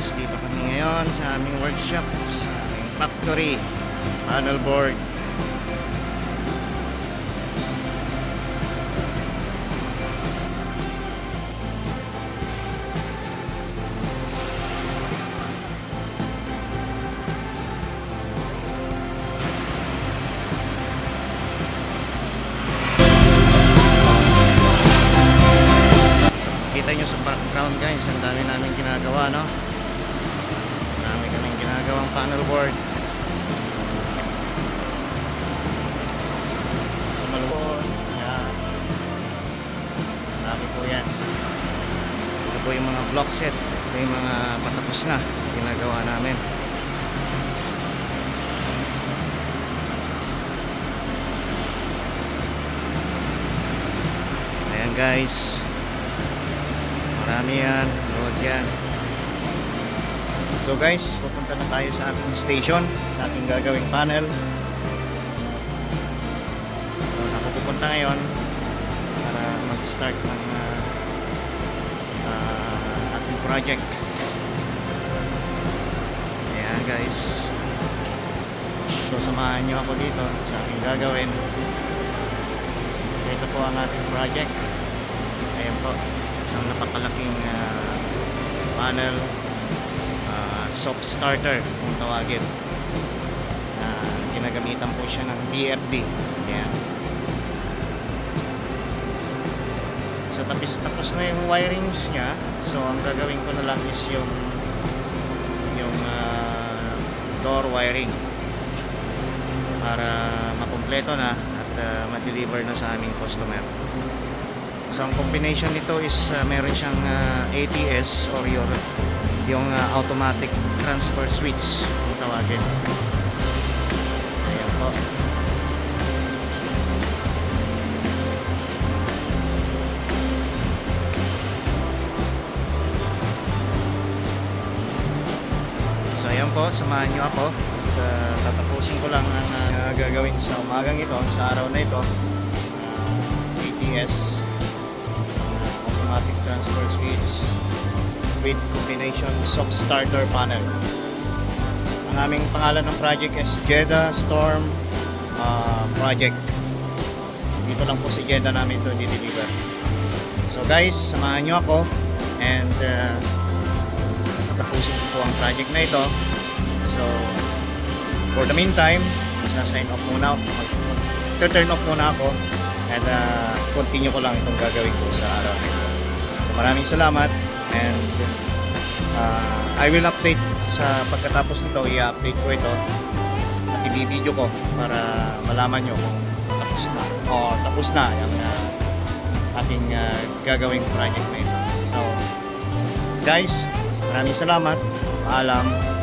Guys, dito kami ngayon sa aming workshop, sa aming factory, panel board. Kita nyo sa background guys, ang dami namin ginagawa, no? Panel board. Sa Malubon, yan. Dami po yan. Ito po yung mga block set. Ito yung mga patapos na ginagawa namin. Ayan guys. Marami yan. Load yan. So guys, pupunta na tayo sa ating station, sa ating gagawing panel. So, ako pupunta ngayon para mag-start ng ah, ah, ating project. Ayan guys. So samahan nyo ako dito sa ating gagawin. Ito po ang ating project. Ayan po isang napakalaking ah, panel soft starter kung tawagin. Ah, ginagamitan po siya ng BFD yan so tapos tapos na yung wirings niya. So ang gagawin ko na lang is yung yung ah, door wiring. Para makumpleto na at ah, ma-deliver na sa aming customer So ang combination nito is uh, meron siyang uh, ATS or your yung uh, automatic transfer switch kung tawagin. Ayan po. So ayan po, samahan nyo ako at uh, tatapusin ko lang ang uh, gagawin sa umagang ito, sa araw na ito. Uh, ATS automatic transfer switch with combination soft starter panel. Ang aming pangalan ng project is Jeddah Storm uh, Project. Dito lang po si Jeddah namin ito deliver. So guys, samahan nyo ako and uh, tatapusin ko po ang project na ito. So, for the meantime, sa-sign off muna ako. Mag-turn off muna ako and uh, continue ko lang itong gagawin ko sa araw na ito. So, maraming salamat and uh, I will update sa pagkatapos nito, i-update ko ito at i-video ko para malaman nyo kung tapos na o tapos na yung uh, ating uh, gagawing project na ito. So, guys, maraming salamat. Paalam.